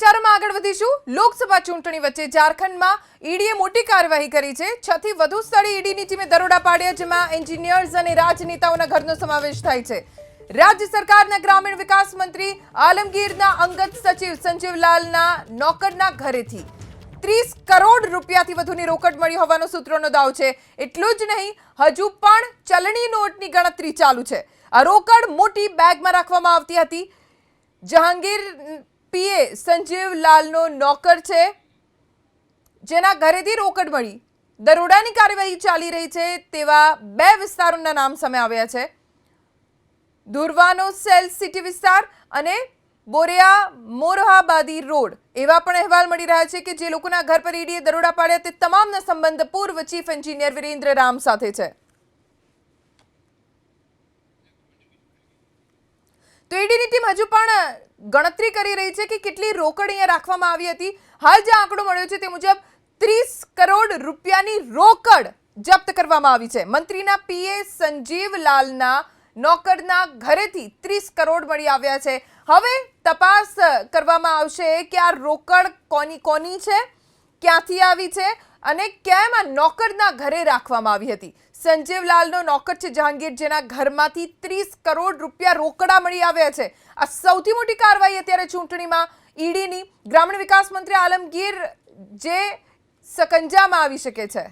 સમાચારોમાં આગળ વધીશું. લોકસભા ચૂંટણી વચ્ચે ઝારખંડમાં ઈડીએ મોટી કાર્યવાહી કરી છે. છ થી વધુ સ્થળે ઈડીની ટીમે દરોડા પાડ્યા, જેમાં એન્જિનિયર્સ અને રાજનેતાઓના ઘરનો સમાવેશ થાય છે. રાજ્ય સરકારના ગ્રામીણ વિકાસ મંત્રી, આલમગીરના અંગત સચિવ સંજીવલાલના નોકરના ઘરેથી ત્રીસ કરોડ રૂપિયાથી વધુની રોકડ મળી હોવાનો સૂત્રોનો દાવ છે. એટલું જ નહીં, હજુ પણ ચલણી નોટની ગણતરી ચાલુ છે. આ રોકડ મોટી બેગમાં રાખવામાં આવતી હતી. જહાંગીર પીએ સંજીવ લાલનો નોકર છે, જેના ઘરેથી રોકડ મળી. દરોડાની કાર્યવાહી ચાલી રહી છે તેવા બે વિસ્તારોના નામ સામે આવ્યા છે. ધુરવાનો સેલ સિટી વિસ્તાર અને બોરિયા મોરહાબાદી રોડ. એવા પણ અહેવાલ મળી રહ્યા છે કે જે લોકોના ઘર પર ઈડીએ દરોડા પાડ્યા તે તમામના સંબંધ પૂર્વ ચીફ એન્જિનિયર વિરેન્દ્ર રામ સાથે છે. તો ઈડીની ટીમ હજુ પણ ગણતરી કરી રહી છે કે કેટલી રોકડ અહીંયા રાખવામાં આવી હતી. હાલ જે આંકડો મળ્યો છે તે મુજબ ત્રીસ કરોડ રૂપિયાની રોકડ જપ્ત કરવામાં આવી છે. મંત્રીના પીએ સંજીવ લાલના નોકરના ઘરેથી ત્રીસ કરોડ મળી આવ્યા છે. હવે તપાસ કરવામાં આવશે કે આ રોકડ કોની કોની છે, ક્યાંથી આવી છે અને કેમ આ નોકરના ઘરે રાખવામાં આવી હતી. સંજીવલાલનો નોકર છે જહાંગીર, જેના ઘરમાંથી ત્રીસ કરોડ રૂપિયા રોકડા મળી આવ્યા છે. આ સૌથી મોટી કાર્યવાહી અત્યારે ચૂંટણીમાં ઈડીની ગ્રામીણ વિકાસ મંત્રી આલમગીર જે સકંજામાં આવી શકે છે.